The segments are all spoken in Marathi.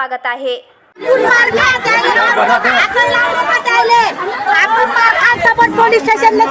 स्वागत आहे. पोलीस स्टेशनला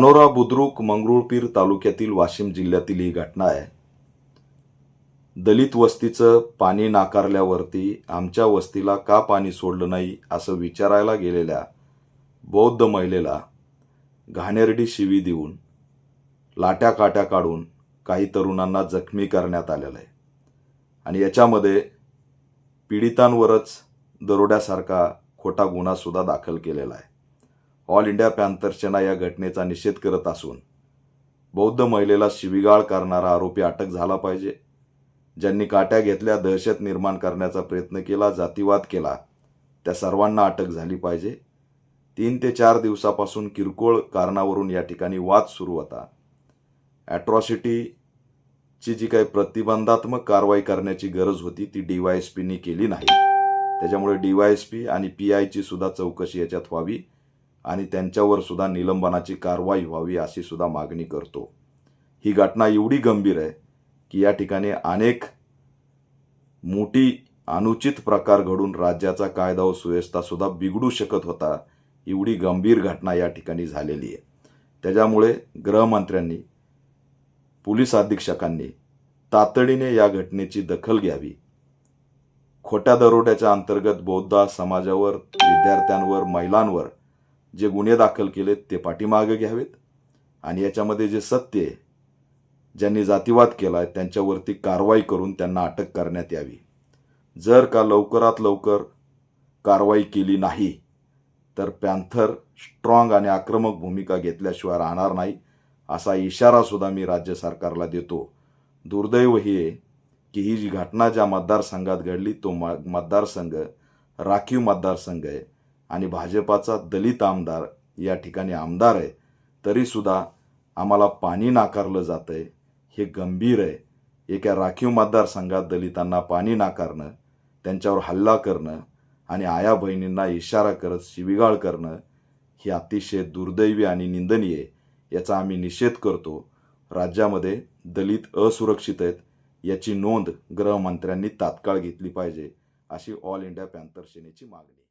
धानोरा बुद्रुक मंगरुळपीर तालुक्यातील वाशिम जिल्ह्यातील ही घटना आहे. दलित वस्तीचं पाणी नाकारल्यावरती आमच्या वस्तीला का पाणी सोडलं नाही असं विचारायला गेलेल्या बौद्ध महिलेला घाणेरडी शिवी देऊन लाट्या काट्या काढून काही तरुणांना जखमी करण्यात आलेलं आहे. आणि याच्यामध्ये पीडितांवरच दरोड्यासारखा खोटा गुन्हासुद्धा दाखल केलेला आहे. ऑल इंडिया पॅन्थर या घटनेचा निषेध करत असून बौद्ध महिलेला शिवीगाळ करणारा आरोपी अटक झाला पाहिजे. ज्यांनी काट्या घेतल्या दहशत निर्माण करण्याचा प्रयत्न केला जातीवाद केला त्या सर्वांना अटक झाली पाहिजे. तीन ते चार दिवसापासून किरकोळ कारणावरून या ठिकाणी वाद सुरू होता. ॲट्रॉसिटीची जी काही प्रतिबंधात्मक कारवाई करण्याची गरज होती ती डी वाय एस पीनी केली नाही. त्याच्यामुळे डी वाय एस पी आणि पी आयची सुद्धा चौकशी याच्यात व्हावी. आणि त्यांच्यावर सुद्धा निलंबनाची कारवाई व्हावी अशी सुद्धा मागणी करतो. ही घटना एवढी गंभीर आहे की या ठिकाणी अनेक मोठी अनुचित प्रकार घडून राज्याचा कायदा व सुव्यवस्था सुद्धा बिघडू शकत होता एवढी गंभीर घटना या ठिकाणी झालेली आहे. त्याच्यामुळे गृहमंत्र्यांनी पोलीस अधीक्षकांनी तातडीने या घटनेची दखल घ्यावी. खोट्या दरोड्याच्या अंतर्गत बौद्ध समाजावर विद्यार्थ्यांवर महिलांवर जे गुन्हे दाखल केलेत ते पाठीमागे घ्यावेत. आणि याच्यामध्ये जे सत्य आहे ज्यांनी जातीवाद केला आहे त्यांच्यावरती कारवाई करून त्यांना अटक करण्यात यावी. जर का लवकरात लवकर कारवाई केली नाही तर पॅन्थर स्ट्रॉंग आणि आक्रमक भूमिका घेतल्याशिवाय राहणार नाही असा इशारा सुद्धा मी राज्य सरकारला देतो. दुर्दैव हे आहे की ही जी घटना ज्या मतदारसंघात घडली तो म मतदारसंघ राखीव मतदारसंघ आहे. आणि भाजपाचा दलित आमदार या ठिकाणी आमदार आहे तरीसुद्धा आम्हाला पाणी नाकारलं जातं आहे हे गंभीर आहे. एका राखीव मतदारसंघात दलितांना पाणी नाकारणं त्यांच्यावर हल्ला करणं आणि आया बहिणींना इशारा करत शिविगाळ करणं हे अतिशय दुर्दैवी आणि निंदनीय आहे. याचा आम्ही निषेध करतो. राज्यामध्ये दलित असुरक्षित आहेत याची नोंद गृहमंत्र्यांनी तात्काळ घेतली पाहिजे अशी ऑल इंडिया पॅन्थर सेनेची मागणी